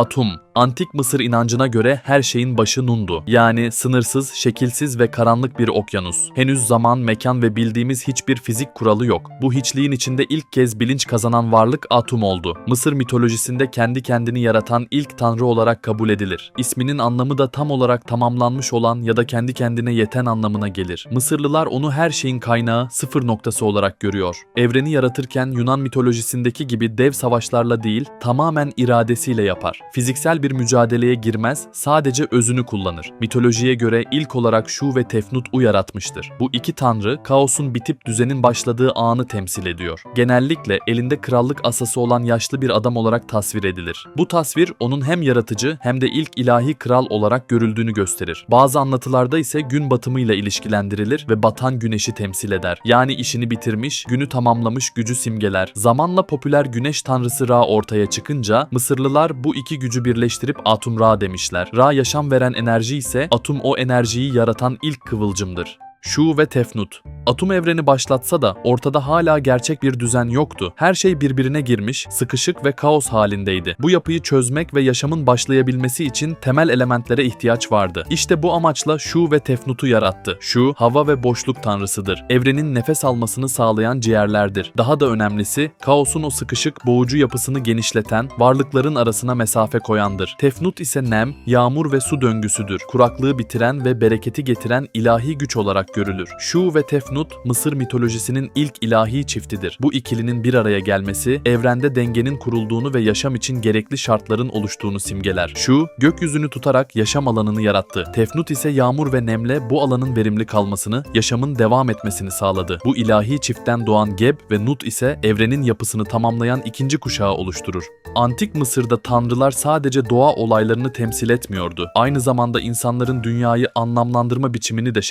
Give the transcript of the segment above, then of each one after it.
Atum, antik Mısır inancına göre her şeyin başı Nun'du. Yani sınırsız, şekilsiz ve karanlık bir okyanus. Henüz zaman, mekan ve bildiğimiz hiçbir fizik kuralı yok. Bu hiçliğin içinde ilk kez bilinç kazanan varlık Atum oldu. Mısır mitolojisinde kendi kendini yaratan ilk tanrı olarak kabul edilir. İsminin anlamı da tam olarak tamamlanmış olan ya da kendi kendine yeten anlamına gelir. Mısırlılar onu her şeyin kaynağı, sıfır noktası olarak görüyor. Evreni yaratırken Yunan mitolojisindeki gibi dev savaşlarla değil, tamamen iradesiyle yapar. Fiziksel bir mücadeleye girmez, sadece özünü kullanır. Mitolojiye göre ilk olarak Şu ve Tefnut-u yaratmıştır. Bu iki tanrı, kaosun bitip düzenin başladığı anı temsil ediyor. Genellikle elinde krallık asası olan yaşlı bir adam olarak tasvir edilir. Bu tasvir onun hem yaratıcı hem de ilk ilahi kral olarak görüldüğünü gösterir. Bazı anlatılarda ise gün batımıyla ilişkilendirilir ve batan güneşi temsil eder. Yani işini bitirmiş, günü tamamlamış gücü simgeler. Zamanla popüler güneş tanrısı Ra ortaya çıkınca Mısırlılar bu iki gücü birleştirip Atum Ra demişler. Ra yaşam veren enerji ise Atum o enerjiyi yaratan ilk kıvılcımdır. Şu ve Tefnut. Atom evreni başlatsa da ortada hala gerçek bir düzen yoktu. Her şey birbirine girmiş, sıkışık ve kaos halindeydi. Bu yapıyı çözmek ve yaşamın başlayabilmesi için temel elementlere ihtiyaç vardı. İşte bu amaçla Şu ve Tefnut'u yarattı. Şu, hava ve boşluk tanrısıdır. Evrenin nefes almasını sağlayan ciğerlerdir. Daha da önemlisi, kaosun o sıkışık, boğucu yapısını genişleten, varlıkların arasına mesafe koyandır. Tefnut ise nem, yağmur ve su döngüsüdür. Kuraklığı bitiren ve bereketi getiren ilahi güç olarak görülür. Şu ve Tefnut, Mısır mitolojisinin ilk ilahi çiftidir. Bu ikilinin bir araya gelmesi, evrende dengenin kurulduğunu ve yaşam için gerekli şartların oluştuğunu simgeler. Şu, gökyüzünü tutarak yaşam alanını yarattı. Tefnut ise yağmur ve nemle bu alanın verimli kalmasını, yaşamın devam etmesini sağladı. Bu ilahi çiftten doğan Geb ve Nut ise evrenin yapısını tamamlayan ikinci kuşağı oluşturur. Antik Mısır'da tanrılar sadece doğa olaylarını temsil etmiyordu. Aynı zamanda insanların dünyayı anlamlandırma biçimini de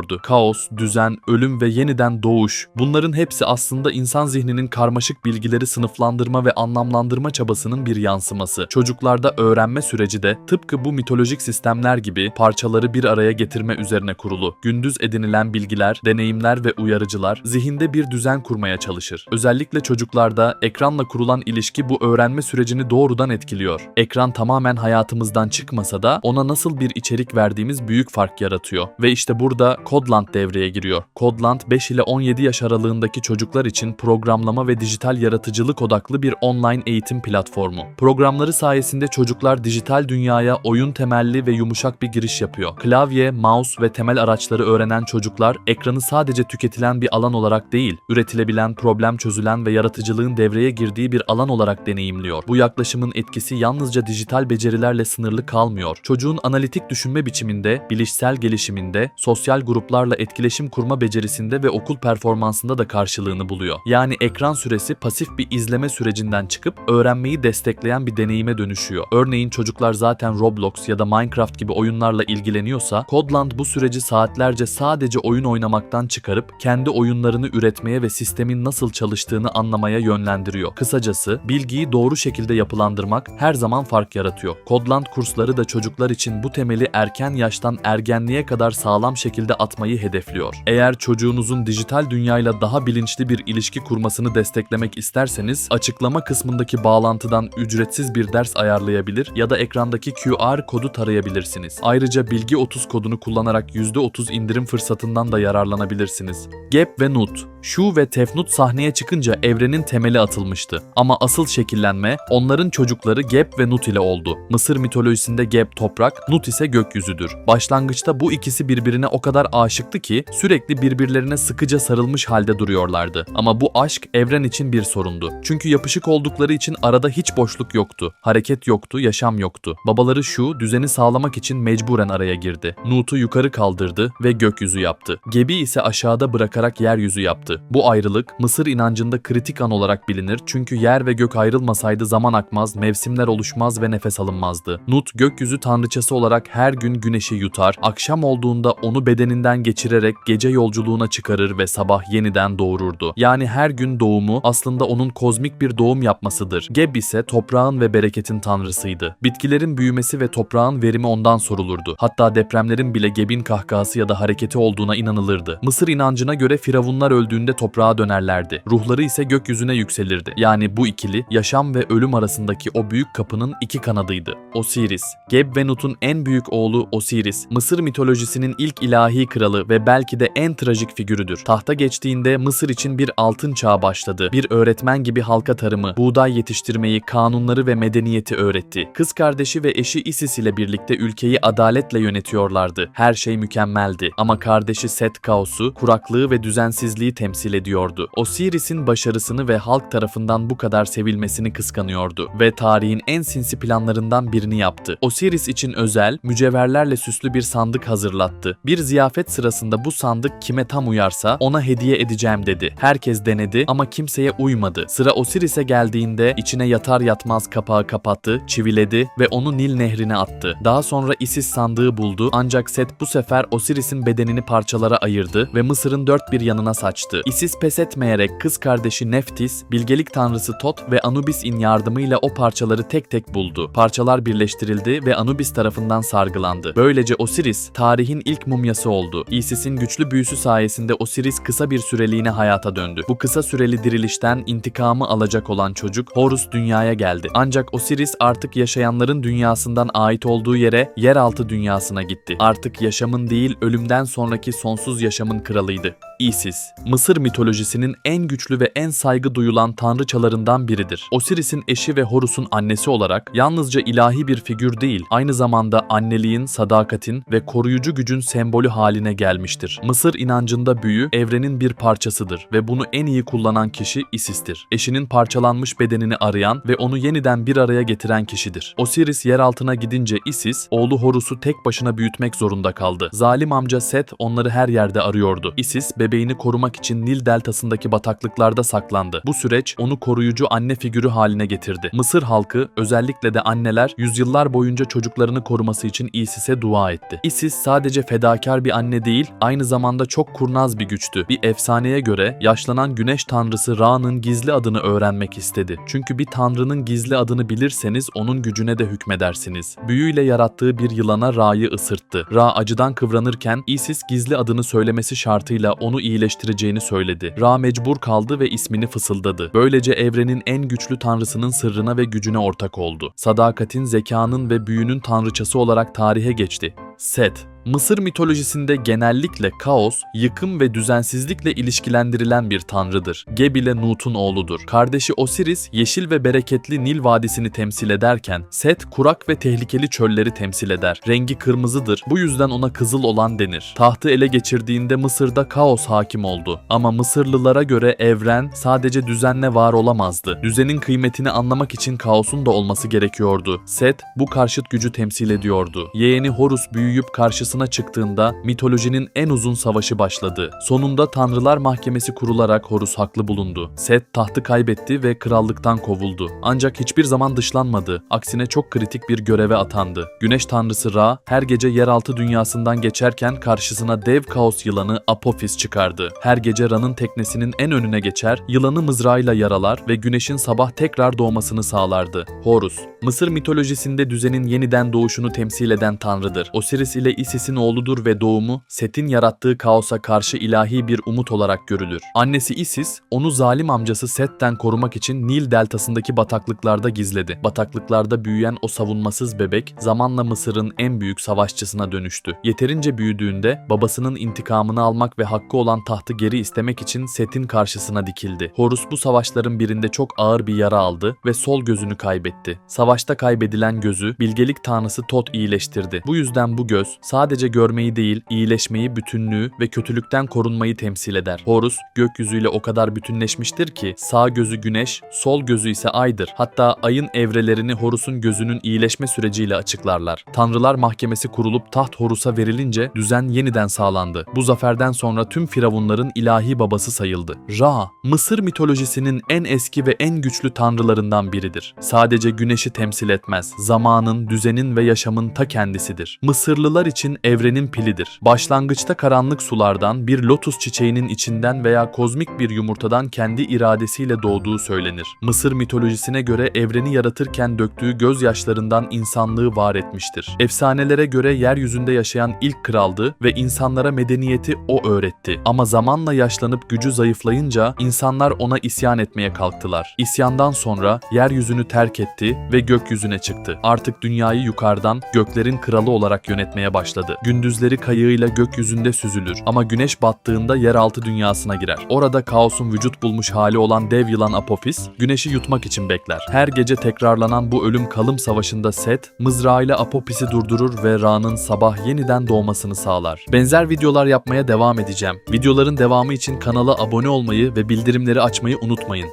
şekillendiriyordu. Kaos, düzen, ölüm ve yeniden doğuş. Bunların hepsi aslında insan zihninin karmaşık bilgileri sınıflandırma ve anlamlandırma çabasının bir yansıması. Çocuklarda öğrenme süreci de tıpkı bu mitolojik sistemler gibi parçaları bir araya getirme üzerine kurulu. Gündüz edinilen bilgiler, deneyimler ve uyarıcılar zihinde bir düzen kurmaya çalışır. Özellikle çocuklarda ekranla kurulan ilişki bu öğrenme sürecini doğrudan etkiliyor. Ekran tamamen hayatımızdan çıkmasa da ona nasıl bir içerik verdiğimiz büyük fark yaratıyor. Ve işte burada Codland devreye giriyor. Codland 5 ile 17 yaş aralığındaki çocuklar için programlama ve dijital yaratıcılık odaklı bir online eğitim platformu. Programları sayesinde çocuklar dijital dünyaya oyun temelli ve yumuşak bir giriş yapıyor. Klavye, mouse ve temel araçları öğrenen çocuklar ekranı sadece tüketilen bir alan olarak değil, üretilebilen, problem çözülen ve yaratıcılığın devreye girdiği bir alan olarak deneyimliyor. Bu yaklaşımın etkisi yalnızca dijital becerilerle sınırlı kalmıyor. Çocuğun analitik düşünme biçiminde, bilişsel gelişiminde, sosyal gruplarla etkileşim kurma becerisinde ve okul performansında da karşılığını buluyor. Yani ekran süresi pasif bir izleme sürecinden çıkıp öğrenmeyi destekleyen bir deneyime dönüşüyor. Örneğin çocuklar zaten Roblox ya da Minecraft gibi oyunlarla ilgileniyorsa, Codland bu süreci saatlerce sadece oyun oynamaktan çıkarıp kendi oyunlarını üretmeye ve sistemin nasıl çalıştığını anlamaya yönlendiriyor. Kısacası bilgiyi doğru şekilde yapılandırmak her zaman fark yaratıyor. Codland kursları da çocuklar için bu temeli erken yaştan ergenliğe kadar sağlam şekilde atmayı hedefliyor. Eğer çocuğunuzun dijital dünyayla daha bilinçli bir ilişki kurmasını desteklemek isterseniz açıklama kısmındaki bağlantıdan ücretsiz bir ders ayarlayabilir ya da ekrandaki QR kodu tarayabilirsiniz. Ayrıca Bilgi 30 kodunu kullanarak %30 indirim fırsatından da yararlanabilirsiniz. Gap ve Nut Şu ve Tefnut sahneye çıkınca evrenin temeli atılmıştı. Ama asıl şekillenme onların çocukları Gap ve Nut ile oldu. Mısır mitolojisinde Gap toprak, Nut ise gökyüzüdür. Başlangıçta bu ikisi birbirine o kadar aşıktı ki sürekli birbirlerine sıkıca sarılmış halde duruyorlardı. Ama bu aşk evren için bir sorundu. Çünkü yapışık oldukları için arada hiç boşluk yoktu. Hareket yoktu, yaşam yoktu. Babaları şu düzeni sağlamak için mecburen araya girdi. Nut'u yukarı kaldırdı ve gökyüzü yaptı. Gebi ise aşağıda bırakarak yeryüzü yaptı. Bu ayrılık Mısır inancında kritik an olarak bilinir çünkü yer ve gök ayrılmasaydı zaman akmaz, mevsimler oluşmaz ve nefes alınmazdı. Nut gökyüzü tanrıçası olarak her gün güneşi yutar, akşam olduğunda onu bedeninden içinden geçirerek gece yolculuğuna çıkarır ve sabah yeniden doğururdu. Yani her gün doğumu aslında onun kozmik bir doğum yapmasıdır. Geb ise toprağın ve bereketin tanrısıydı. Bitkilerin büyümesi ve toprağın verimi ondan sorulurdu. Hatta depremlerin bile Geb'in kahkahası ya da hareketi olduğuna inanılırdı. Mısır inancına göre firavunlar öldüğünde toprağa dönerlerdi. Ruhları ise gökyüzüne yükselirdi. Yani bu ikili yaşam ve ölüm arasındaki o büyük kapının iki kanadıydı. Osiris. Geb ve Nut'un en büyük oğlu Osiris, Mısır mitolojisinin ilk ilahi kralı ve belki de en trajik figürüdür. Tahta geçtiğinde Mısır için bir altın çağ başladı. Bir öğretmen gibi halka tarımı, buğday yetiştirmeyi, kanunları ve medeniyeti öğretti. Kız kardeşi ve eşi Isis ile birlikte ülkeyi adaletle yönetiyorlardı. Her şey mükemmeldi ama kardeşi Set kaosu, kuraklığı ve düzensizliği temsil ediyordu. Osiris'in başarısını ve halk tarafından bu kadar sevilmesini kıskanıyordu ve tarihin en sinsi planlarından birini yaptı. Osiris için özel, mücevherlerle süslü bir sandık hazırlattı. Bir ziyafet sırasında bu sandık kime tam uyarsa ona hediye edeceğim dedi. Herkes denedi ama kimseye uymadı. Sıra Osiris'e geldiğinde içine yatar yatmaz kapağı kapattı, çiviledi ve onu Nil nehrine attı. Daha sonra Isis sandığı buldu ancak Set bu sefer Osiris'in bedenini parçalara ayırdı ve Mısır'ın dört bir yanına saçtı. Isis pes etmeyerek kız kardeşi Neftis, bilgelik tanrısı Tot ve Anubis'in yardımıyla o parçaları tek tek buldu. Parçalar birleştirildi ve Anubis tarafından sargılandı. Böylece Osiris tarihin ilk mumyası oldu. Isis'in güçlü büyüsü sayesinde Osiris kısa bir süreliğine hayata döndü. Bu kısa süreli dirilişten intikamı alacak olan çocuk Horus dünyaya geldi. Ancak Osiris artık yaşayanların dünyasından ait olduğu yere yeraltı dünyasına gitti. Artık yaşamın değil ölümden sonraki sonsuz yaşamın kralıydı. Isis, Mısır mitolojisinin en güçlü ve en saygı duyulan tanrıçalarından biridir. Osiris'in eşi ve Horus'un annesi olarak yalnızca ilahi bir figür değil, aynı zamanda anneliğin, sadakatin ve koruyucu gücün sembolü haline gelmiştir. Mısır inancında büyü evrenin bir parçasıdır ve bunu en iyi kullanan kişi Isis'tir. Eşinin parçalanmış bedenini arayan ve onu yeniden bir araya getiren kişidir. Osiris yer altına gidince Isis, oğlu Horus'u tek başına büyütmek zorunda kaldı. Zalim amca Set onları her yerde arıyordu. Isis bebeğini korumak için Nil deltasındaki bataklıklarda saklandı. Bu süreç onu koruyucu anne figürü haline getirdi. Mısır halkı, özellikle de anneler, yüzyıllar boyunca çocuklarını koruması için Isis'e dua etti. Isis sadece fedakar bir anne değil, aynı zamanda çok kurnaz bir güçtü. Bir efsaneye göre yaşlanan güneş tanrısı Ra'nın gizli adını öğrenmek istedi. Çünkü bir tanrının gizli adını bilirseniz onun gücüne de hükmedersiniz. Büyüyle yarattığı bir yılana Ra'yı ısırttı. Ra acıdan kıvranırken Isis gizli adını söylemesi şartıyla onu iyileştireceğini söyledi. Ra mecbur kaldı ve ismini fısıldadı. Böylece evrenin en güçlü tanrısının sırrına ve gücüne ortak oldu. Sadakatin, zekanın ve büyünün tanrıçası olarak tarihe geçti. Set Mısır mitolojisinde genellikle kaos, yıkım ve düzensizlikle ilişkilendirilen bir tanrıdır. Geb ile Nut'un oğludur. Kardeşi Osiris, yeşil ve bereketli Nil Vadisi'ni temsil ederken, Set, kurak ve tehlikeli çölleri temsil eder. Rengi kırmızıdır, bu yüzden ona kızıl olan denir. Tahtı ele geçirdiğinde Mısır'da kaos hakim oldu. Ama Mısırlılara göre evren sadece düzenle var olamazdı. Düzenin kıymetini anlamak için kaosun da olması gerekiyordu. Set, bu karşıt gücü temsil ediyordu. Yeğeni Horus büyüyüp karşısına çıktığında mitolojinin en uzun savaşı başladı. Sonunda Tanrılar Mahkemesi kurularak Horus haklı bulundu. Set tahtı kaybetti ve krallıktan kovuldu. Ancak hiçbir zaman dışlanmadı. Aksine çok kritik bir göreve atandı. Güneş tanrısı Ra her gece yeraltı dünyasından geçerken karşısına dev kaos yılanı Apophis çıkardı. Her gece Ra'nın teknesinin en önüne geçer, yılanı mızrağıyla yaralar ve güneşin sabah tekrar doğmasını sağlardı. Horus, Mısır mitolojisinde düzenin yeniden doğuşunu temsil eden tanrıdır. Osiris ile Isis'in oğludur ve doğumu Set'in yarattığı kaosa karşı ilahi bir umut olarak görülür. Annesi Isis, onu zalim amcası Set'ten korumak için Nil deltasındaki bataklıklarda gizledi. Bataklıklarda büyüyen o savunmasız bebek zamanla Mısır'ın en büyük savaşçısına dönüştü. Yeterince büyüdüğünde babasının intikamını almak ve hakkı olan tahtı geri istemek için Set'in karşısına dikildi. Horus bu savaşların birinde çok ağır bir yara aldı ve sol gözünü kaybetti. Savaşta kaybedilen gözü bilgelik tanrısı Tot iyileştirdi. Bu yüzden bu göz sadece görmeyi değil, iyileşmeyi, bütünlüğü ve kötülükten korunmayı temsil eder. Horus gökyüzüyle o kadar bütünleşmiştir ki sağ gözü güneş, sol gözü ise aydır. Hatta ayın evrelerini Horus'un gözünün iyileşme süreciyle açıklarlar. Tanrılar Mahkemesi kurulup taht Horus'a verilince düzen yeniden sağlandı. Bu zaferden sonra tüm firavunların ilahi babası sayıldı. Ra, Mısır mitolojisinin en eski ve en güçlü tanrılarından biridir. Sadece güneşi temsil etmez, zamanın, düzenin ve yaşamın ta kendisidir. Mısırlılar için evrenin pilidir. Başlangıçta karanlık sulardan, bir lotus çiçeğinin içinden veya kozmik bir yumurtadan kendi iradesiyle doğduğu söylenir. Mısır mitolojisine göre evreni yaratırken döktüğü gözyaşlarından insanlığı var etmiştir. Efsanelere göre yeryüzünde yaşayan ilk kraldı ve insanlara medeniyeti o öğretti. Ama zamanla yaşlanıp gücü zayıflayınca insanlar ona isyan etmeye kalktılar. İsyandan sonra yeryüzünü terk etti ve gökyüzüne çıktı. Artık dünyayı yukarıdan göklerin kralı olarak yönetmeye başladı. Gündüzleri kayığıyla gökyüzünde süzülür ama güneş battığında yeraltı dünyasına girer. Orada kaosun vücut bulmuş hali olan dev yılan Apophis, güneşi yutmak için bekler. Her gece tekrarlanan bu ölüm kalım savaşında Set, mızrağıyla Apophis'i durdurur ve Ra'nın sabah yeniden doğmasını sağlar. Benzer videolar yapmaya devam edeceğim. Videoların devamı için kanala abone olmayı ve bildirimleri açmayı unutmayın.